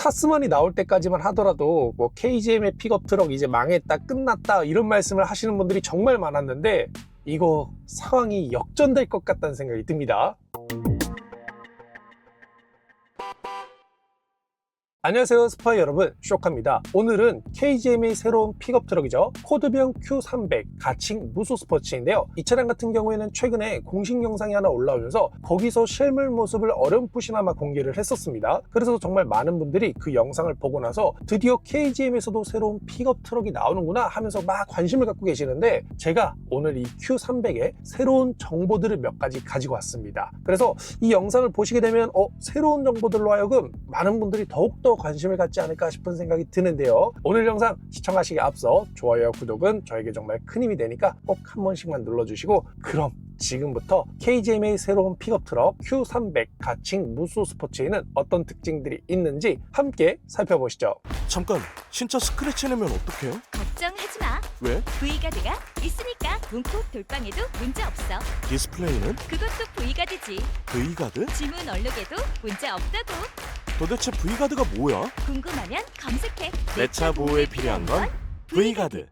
타스만이 나올 때까지만 하더라도 뭐 KGM의 픽업 트럭 이제 망했다 끝났다 이런 말씀을 하시는 분들이 정말 많았는데 이거 상황이 역전될 것 같다는 생각이 듭니다. 안녕하세요 스파이 여러분. 쇼카입니다. 오늘은 KGM의 새로운 픽업 트럭이죠. 코드병 Q300 가칭 무소 스포츠인데요. 이 차량 같은 경우에는 최근에 공식 영상이 하나 올라오면서 거기서 실물 모습을 어렴풋이나마 공개를 했었습니다. 그래서 정말 많은 분들이 그 영상을 보고 나서 드디어 KGM에서도 새로운 픽업 트럭이 나오는구나 하면서 막 관심을 갖고 계시는데 제가 오늘 이 Q300의 새로운 정보들을 몇 가지 가지고 왔습니다. 그래서 이 영상을 보시게 되면 어 새로운 정보들로 하여금 많은 분들이 더욱더 관심을 갖지 않을까 싶은 생각이 드는데요. 오늘 영상 시청하시기 앞서 좋아요와 구독은 저에게 정말 큰 힘이 되니까 꼭 한 번씩만 눌러주시고 그럼 지금부터 KGM의 새로운 픽업 트럭 Q300 가칭 무수 스포츠에는 어떤 특징들이 있는지 함께 살펴보시죠. 잠깐 진짜 스크래치 내면 어떡해요? 걱정하지 마. 왜? V가드가 있으니까 문콕 돌빵에도 문제 없어. 디스플레이는 그것도 V가드지. V가드? 지문 얼룩에도 문제 없다고. 도대체 V가드가 뭐야? 궁금하면 검색해. 내 차 보호에 필요한 건 V가드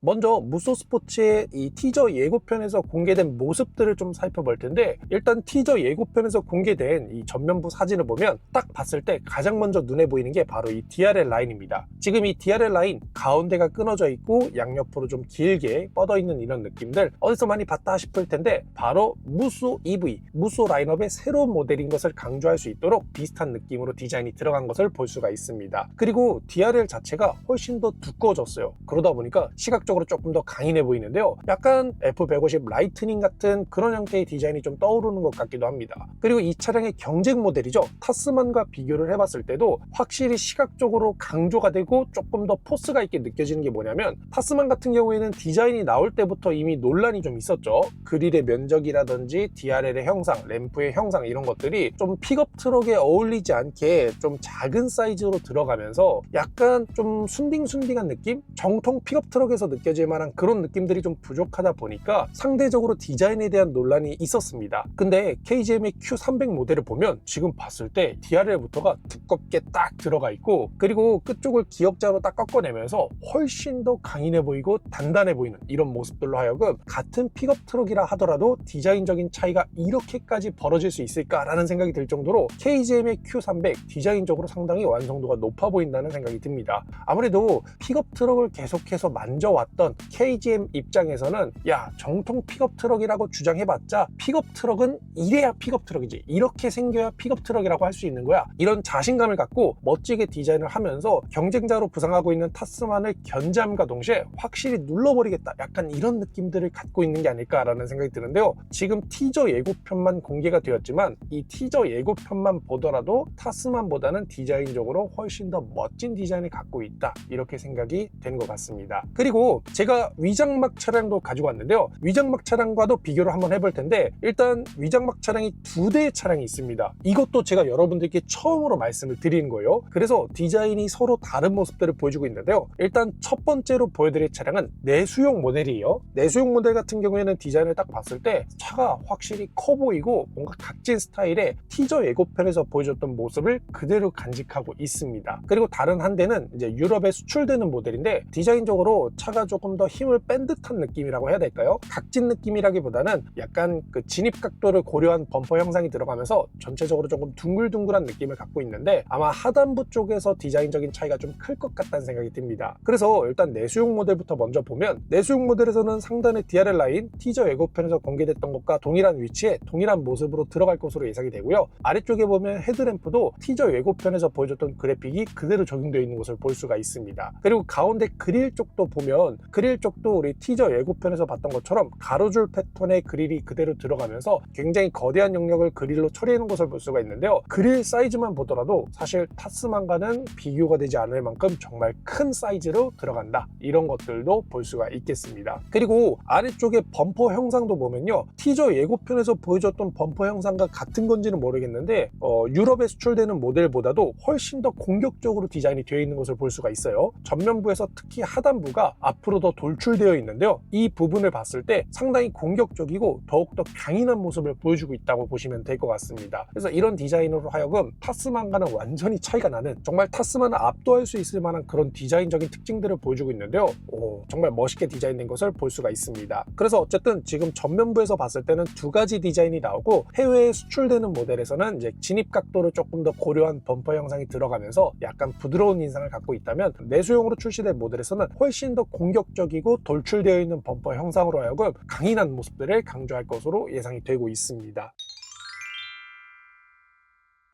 먼저 무소 스포츠의 이 티저 예고편에서 공개된 모습들을 좀 살펴볼 텐데 일단 티저 예고편에서 공개된 이 전면부 사진을 보면 딱 봤을 때 가장 먼저 눈에 보이는 게 바로 이 DRL 라인입니다. 지금 이 DRL 라인 가운데가 끊어져 있고 양옆으로 좀 길게 뻗어 있는 이런 느낌들 어디서 많이 봤다 싶을 텐데 바로 무소 EV, 무소 라인업의 새로운 모델인 것을 강조할 수 있도록 비슷한 느낌으로 디자인이 들어간 것을 볼 수가 있습니다. 그리고 DRL 자체가 훨씬 더 두꺼워졌어요. 그러다 보니까 시각 적으로 조금 더 강인해 보이는데요. 약간 F150 라이트닝 같은 그런 형태의 디자인이 좀 떠오르는 것 같기도 합니다. 그리고 이 차량의 경쟁 모델이죠. 타스만과 비교를 해봤을 때도 확실히 시각적으로 강조가 되고 조금 더 포스가 있게 느껴지는 게 뭐냐면 타스만 같은 경우에는 디자인이 나올 때부터 이미 논란이 좀 있었죠. 그릴의 면적이라든지 DRL의 형상, 램프의 형상 이런 것들이 좀 픽업 트럭에 어울리지 않게 좀 작은 사이즈로 들어가면서 약간 좀 순딩순딩한 느낌? 정통 픽업 트럭에서 느 껴질 만한 그런 느낌들이 좀 부족하다 보니까 상대적으로 디자인에 대한 논란이 있었습니다. 근데 KGM의 Q300 모델을 보면 지금 봤을 때 DRL부터가 두껍게 딱 들어가 있고 그리고 끝쪽을 기역자로 딱 꺾어내면서 훨씬 더 강인해 보이고 단단해 보이는 이런 모습들로 하여금 같은 픽업 트럭이라 하더라도 디자인적인 차이가 이렇게까지 벌어질 수 있을까라는 생각이 들 정도로 KGM의 Q300 디자인적으로 상당히 완성도가 높아 보인다는 생각이 듭니다. 아무래도 픽업 트럭을 계속해서 만져왔 던 KGM 입장에서는 야 정통 픽업 트럭이라고 주장해봤자 픽업 트럭은 이래야 픽업 트럭이지 이렇게 생겨야 픽업 트럭이라고 할 수 있는 거야. 이런 자신감을 갖고 멋지게 디자인을 하면서 경쟁자로 부상하고 있는 타스만을 견제함과 동시에 확실히 눌러버리겠다. 약간 이런 느낌들을 갖고 있는 게 아닐까라는 생각이 드는데요. 지금 티저 예고편만 공개가 되었지만 이 티저 예고편만 보더라도 타스만보다는 디자인적으로 훨씬 더 멋진 디자인을 갖고 있다. 이렇게 생각이 되는 것 같습니다. 그리고 제가 위장막 차량도 가지고 왔는데요. 위장막 차량과도 비교를 한번 해볼 텐데 일단 위장막 차량이 두 대의 차량이 있습니다. 이것도 제가 여러분들께 처음으로 말씀을 드리는 거예요. 그래서 디자인이 서로 다른 모습들을 보여주고 있는데요. 일단 첫 번째로 보여드릴 차량은 내수용 모델이에요. 내수용 모델 같은 경우에는 디자인을 딱 봤을 때 차가 확실히 커 보이고 뭔가 각진 스타일의 티저 예고편에서 보여줬던 모습을 그대로 간직하고 있습니다. 그리고 다른 한 대는 이제 유럽에 수출되는 모델인데 디자인적으로 차가 조금 더 힘을 뺀 듯한 느낌이라고 해야 될까요? 각진 느낌이라기보다는 약간 그 진입 각도를 고려한 범퍼 형상이 들어가면서 전체적으로 조금 둥글둥글한 느낌을 갖고 있는데 아마 하단부 쪽에서 디자인적인 차이가 좀 클 것 같다는 생각이 듭니다. 그래서 일단 내수용 모델부터 먼저 보면 내수용 모델에서는 상단의 DRL 라인 티저 예고편에서 공개됐던 것과 동일한 위치에 동일한 모습으로 들어갈 것으로 예상이 되고요. 아래쪽에 보면 헤드램프도 티저 예고편에서 보여줬던 그래픽이 그대로 적용되어 있는 것을 볼 수가 있습니다. 그리고 가운데 그릴 쪽도 보면 그릴 쪽도 우리 티저 예고편에서 봤던 것처럼 가로줄 패턴의 그릴이 그대로 들어가면서 굉장히 거대한 영역을 그릴로 처리해 놓은 것을 볼 수가 있는데요. 그릴 사이즈만 보더라도 사실 타스만과는 비교가 되지 않을 만큼 정말 큰 사이즈로 들어간다. 이런 것들도 볼 수가 있겠습니다. 그리고 아래쪽에 범퍼 형상도 보면요. 티저 예고편에서 보여줬던 범퍼 형상과 같은 건지는 모르겠는데 어, 유럽에 수출되는 모델보다도 훨씬 더 공격적으로 디자인이 되어 있는 것을 볼 수가 있어요. 전면부에서 특히 하단부가 앞으로 앞으로 더 돌출되어 있는데요. 이 부분을 봤을 때 상당히 공격적이고 더욱더 강인한 모습을 보여주고 있다고 보시면 될 것 같습니다. 그래서 이런 디자인으로 하여금 타스만과는 완전히 차이가 나는 정말 타스만을 압도할 수 있을 만한 그런 디자인적인 특징들을 보여주고 있는데요. 오, 정말 멋있게 디자인된 것을 볼 수가 있습니다. 그래서 어쨌든 지금 전면부에서 봤을 때는 두 가지 디자인이 나오고 해외에 수출되는 모델에서는 이제 진입 각도를 조금 더 고려한 범퍼 형상이 들어가면서 약간 부드러운 인상을 갖고 있다면 내수용으로 출시된 모델에서는 훨씬 더 공 격적이고 돌출되어 있는 범퍼 형상으로 하여금 강인한 모습들을 강조할 것으로 예상이 되고 있습니다.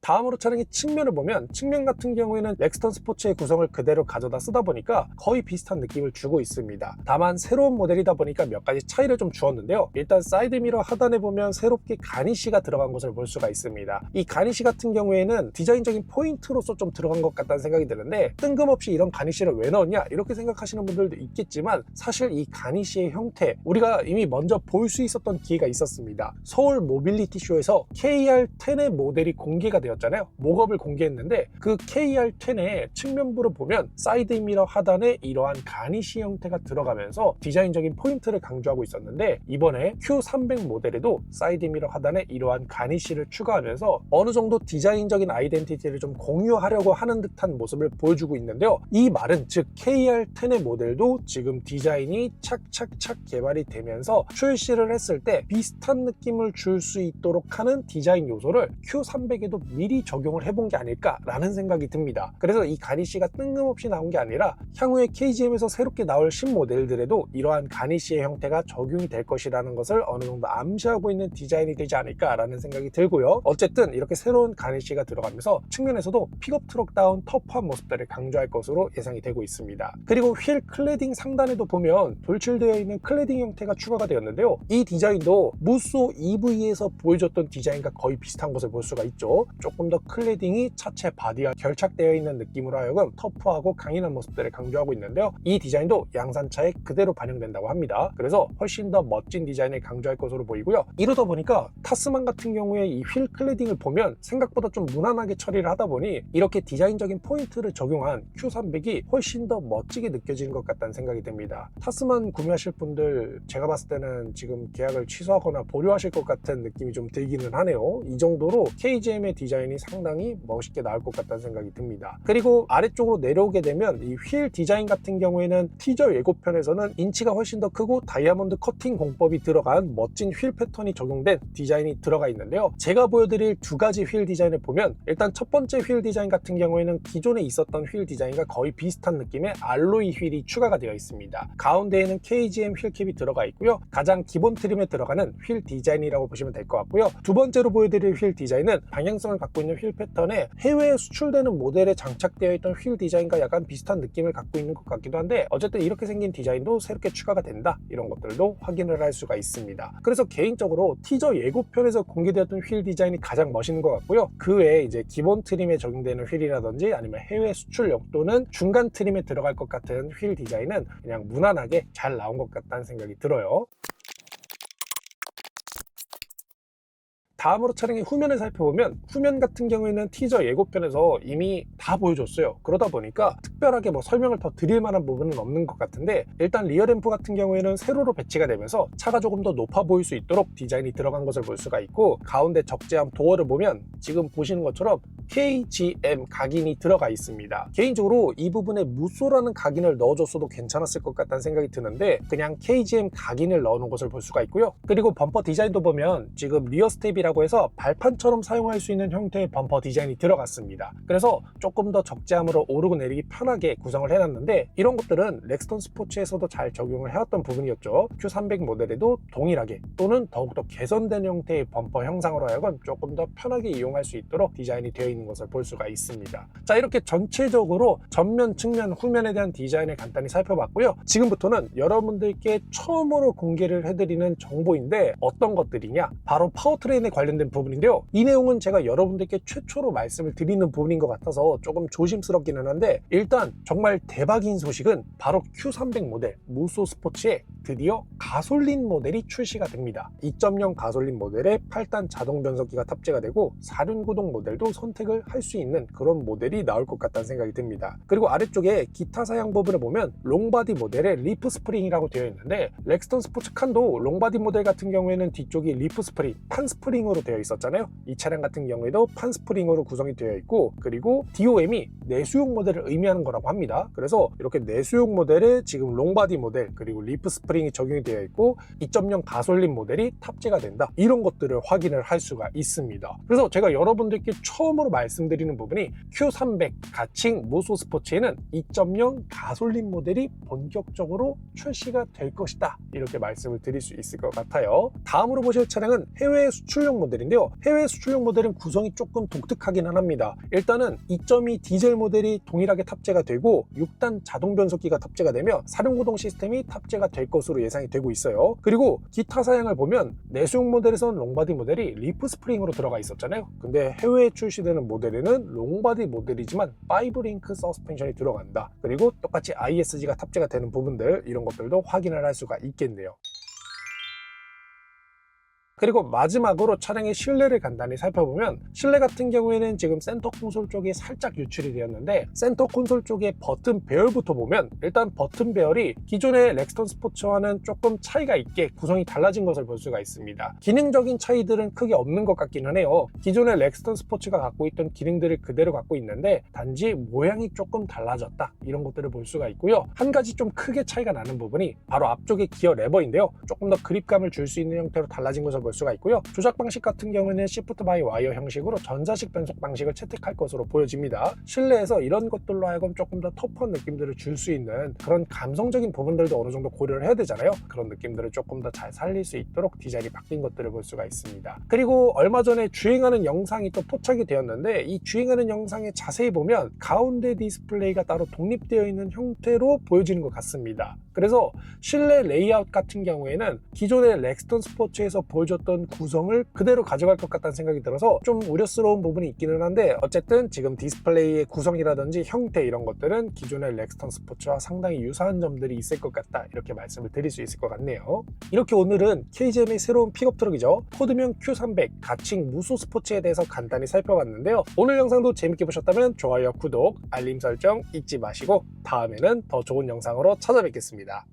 다음으로 차량의 측면을 보면 측면 같은 경우에는 렉스턴 스포츠의 구성을 그대로 가져다 쓰다 보니까 거의 비슷한 느낌을 주고 있습니다. 다만 새로운 모델이다 보니까 몇 가지 차이를 좀 주었는데요. 일단 사이드미러 하단에 보면 새롭게 가니쉬가 들어간 것을 볼 수가 있습니다. 이 가니쉬 같은 경우에는 디자인적인 포인트로서 좀 들어간 것 같다는 생각이 드는데 뜬금없이 이런 가니쉬를 왜 넣었냐 이렇게 생각하시는 분들도 있겠지만 사실 이 가니쉬의 형태 우리가 이미 먼저 볼 수 있었던 기회가 있었습니다. 서울 모빌리티 쇼에서 KR10의 모델이 공개가 되었 잖아요 목업을 공개했는데 그 KR10의 측면부를 보면 사이드 미러 하단에 이러한 가니쉬 형태가 들어가면서 디자인적인 포인트를 강조하고 있었는데 이번에 Q300 모델에도 사이드 미러 하단에 이러한 가니쉬를 추가하면서 어느 정도 디자인적인 아이덴티티를 좀 공유하려고 하는 듯한 모습을 보여주고 있는데요. 이 말은 즉 KR10의 모델도 지금 디자인이 착착착 개발이 되면서 출시를 했을 때 비슷한 느낌을 줄 수 있도록 하는 디자인 요소를 Q300에도 미리 적용을 해본 게 아닐까라는 생각이 듭니다. 그래서 이 가니쉬가 뜬금없이 나온 게 아니라 향후에 KGM에서 새롭게 나올 신모델들에도 이러한 가니쉬의 형태가 적용이 될 것이라는 것을 어느 정도 암시하고 있는 디자인이 되지 않을까라는 생각이 들고요. 어쨌든 이렇게 새로운 가니쉬가 들어가면서 측면에서도 픽업 트럭다운 터프한 모습들을 강조할 것으로 예상이 되고 있습니다. 그리고 휠 클레딩 상단에도 보면 돌출되어 있는 클레딩 형태가 추가가 되었는데요. 이 디자인도 무쏘 EV에서 보여줬던 디자인과 거의 비슷한 것을 볼 수가 있죠. 더 클레딩이 차체 바디와 결착되어 있는 느낌으로 하여금 터프하고 강인한 모습들을 강조하고 있는데요. 이 디자인도 양산차에 그대로 반영된다고 합니다. 그래서 훨씬 더 멋진 디자인을 강조할 것으로 보이고요. 이러다 보니까 타스만 같은 경우에 이 휠 클레딩을 보면 생각보다 좀 무난하게 처리를 하다 보니 이렇게 디자인적인 포인트를 적용한 Q300이 훨씬 더 멋지게 느껴지는 것 같다는 생각이 듭니다. 타스만 구매하실 분들 제가 봤을 때는 지금 계약을 취소하거나 보류하실 것 같은 느낌이 좀 들기는 하네요. 이 정도로 KGM의 디자인 이 상당히 멋있게 나올 것 같다는 생각이 듭니다. 그리고 아래쪽으로 내려오게 되면 이 휠 디자인 같은 경우에는 티저 예고편에서는 인치가 훨씬 더 크고 다이아몬드 커팅 공법이 들어간 멋진 휠 패턴이 적용된 디자인이 들어가 있는데요. 제가 보여드릴 두 가지 휠 디자인을 보면 일단 첫 번째 휠 디자인 같은 경우에는 기존에 있었던 휠 디자인과 거의 비슷한 느낌의 알로이 휠이 추가가 되어 있습니다. 가운데에는 KGM 휠캡이 들어가 있고요. 가장 기본 트림에 들어가는 휠 디자인이라고 보시면 될 것 같고요. 두 번째로 보여드릴 휠 디자인은 방향성을 갖고 있는 휠 패턴에 해외에 수출되는 모델에 장착되어 있던 휠 디자인과 약간 비슷한 느낌을 갖고 있는 것 같기도 한데 어쨌든 이렇게 생긴 디자인도 새롭게 추가가 된다. 이런 것들도 확인을 할 수가 있습니다. 그래서 개인적으로 티저 예고편에서 공개되었던 휠 디자인이 가장 멋있는 것 같고요. 그 외에 이제 기본 트림에 적용되는 휠이라든지 아니면 해외 수출용 또는 중간 트림에 들어갈 것 같은 휠 디자인은 그냥 무난하게 잘 나온 것 같다는 생각이 들어요 다음으로 차량의 후면을 살펴보면 후면 같은 경우에는 티저 예고편에서 이미 다 보여줬어요. 그러다 보니까 특별하게 뭐 설명을 더 드릴 만한 부분은 없는 것 같은데 일단 리어램프 같은 경우에는 세로로 배치가 되면서 차가 조금 더 높아 보일 수 있도록 디자인이 들어간 것을 볼 수가 있고 가운데 적재함 도어를 보면 지금 보시는 것처럼 KGM 각인이 들어가 있습니다. 개인적으로 이 부분에 무쏘라는 각인을 넣어줬어도 괜찮았을 것 같다는 생각이 드는데 그냥 KGM 각인을 넣어놓은 것을 볼 수가 있고요. 그리고 범퍼 디자인도 보면 지금 리어 스텝이라고 해서 발판처럼 사용할 수 있는 형태의 범퍼 디자인이 들어갔습니다. 그래서 조금 더 적재함으로 오르고 내리기 편하게 구성을 해놨는데 이런 것들은 렉스턴 스포츠에서도 잘 적용을 해왔던 부분이었죠. Q300 모델에도 동일하게 또는 더욱더 개선된 형태의 범퍼 형상으로 하여금 조금 더 편하게 이용할 수 있도록 디자인이 되어 있는 것을 볼 수가 있습니다. 자 이렇게 전체적으로 전면, 측면, 후면에 대한 디자인을 간단히 살펴봤고요. 지금부터는 여러분들께 처음으로 공개를 해드리는 정보인데 어떤 것들이냐? 바로 파워트레인에 관련 된 부분인데요. 이 내용은 제가 여러분들께 최초로 말씀을 드리는 부분인 것 같아서 조금 조심스럽기는 한데 일단 정말 대박인 소식은 바로 Q300 모델 무쏘 스포츠의 드디어 가솔린 모델이 출시가 됩니다. 2.0 가솔린 모델에 8단 자동 변속기가 탑재가 되고 4륜 구동 모델도 선택을 할 수 있는 그런 모델이 나올 것 같다는 생각이 듭니다. 그리고 아래쪽에 기타 사양 부분을 보면 롱바디 모델에 리프 스프링이라고 되어 있는데 렉스턴 스포츠 칸도 롱바디 모델 같은 경우에는 뒤쪽이 리프 스프링, 판 스프링으로 되어 있었잖아요. 이 차량 같은 경우에도 판 스프링으로 구성이 되어 있고 그리고 DOM이 내수용 모델을 의미하는 거라고 합니다. 그래서 이렇게 내수용 모델에 지금 롱바디 모델 그리고 리프 스프링 이 적용이 되어 있고 2.0 가솔린 모델이 탑재가 된다. 이런 것들을 확인을 할 수가 있습니다. 그래서 제가 여러분들께 처음으로 말씀드리는 부분이 Q300 가칭 무소 스포츠에는 2.0 가솔린 모델이 본격적으로 출시가 될 것이다. 이렇게 말씀을 드릴 수 있을 것 같아요. 다음으로 보실 차량은 해외 수출용 모델인데요. 해외 수출용 모델은 구성이 조금 독특하기는 합니다. 일단은 2.2 디젤 모델이 동일하게 탑재가 되고 6단 자동 변속기가 탑재가 되며 사륜구동 시스템이 탑재가 될 것으로 예상이 되고 있어요. 그리고 기타 사양을 보면 내수용 모델에서는 롱바디 모델이 리프 스프링으로 들어가 있었잖아요. 근데 해외에 출시되는 모델에는 롱바디 모델이지만 5링크 서스펜션이 들어간다. 그리고 똑같이 ISG가 탑재가 되는 부분들 이런 것들도 확인을 할 수가 있겠네요. 그리고 마지막으로 차량의 실내를 간단히 살펴보면 실내 같은 경우에는 지금 센터 콘솔 쪽에 살짝 유출이 되었는데 센터 콘솔 쪽의 버튼 배열부터 보면 일단 버튼 배열이 기존의 렉스턴 스포츠와는 조금 차이가 있게 구성이 달라진 것을 볼 수가 있습니다. 기능적인 차이들은 크게 없는 것 같기는 해요. 기존의 렉스턴 스포츠가 갖고 있던 기능들을 그대로 갖고 있는데 단지 모양이 조금 달라졌다 이런 것들을 볼 수가 있고요. 한 가지 좀 크게 차이가 나는 부분이 바로 앞쪽의 기어 레버인데요. 조금 더 그립감을 줄 수 있는 형태로 달라진 것을 볼 수가 있고요. 조작 방식 같은 경우에는 시프트 바이 와이어 형식으로 전자식 변속 방식을 채택할 것으로 보여집니다. 실내에서 이런 것들로 하여금 조금 더 터프한 느낌들을 줄 수 있는 그런 감성적인 부분들도 어느 정도 고려를 해야 되잖아요. 그런 느낌들을 조금 더 잘 살릴 수 있도록 디자인이 바뀐 것들을 볼 수가 있습니다. 그리고 얼마 전에 주행하는 영상이 또 포착이 되었는데 이 주행하는 영상에 자세히 보면 가운데 디스플레이가 따로 독립되어 있는 형태로 보여지는 것 같습니다. 그래서 실내 레이아웃 같은 경우에는 기존의 렉스턴 스포츠에서 보여줬 던 구성을 그대로 가져갈 것 같다는 생각이 들어서 좀 우려스러운 부분이 있기는 한데 어쨌든 지금 디스플레이의 구성이라든지 형태 이런 것들은 기존의 렉스턴 스포츠와 상당히 유사한 점들이 있을 것 같다 이렇게 말씀을 드릴 수 있을 것 같네요. 이렇게 오늘은 KGM의 새로운 픽업 트럭이죠. 코드명 Q300 가칭 무소 스포츠에 대해서 간단히 살펴봤는데요. 오늘 영상도 재밌게 보셨다면 좋아요 구독 알림 설정 잊지 마시고 다음에는 더 좋은 영상으로 찾아뵙겠습니다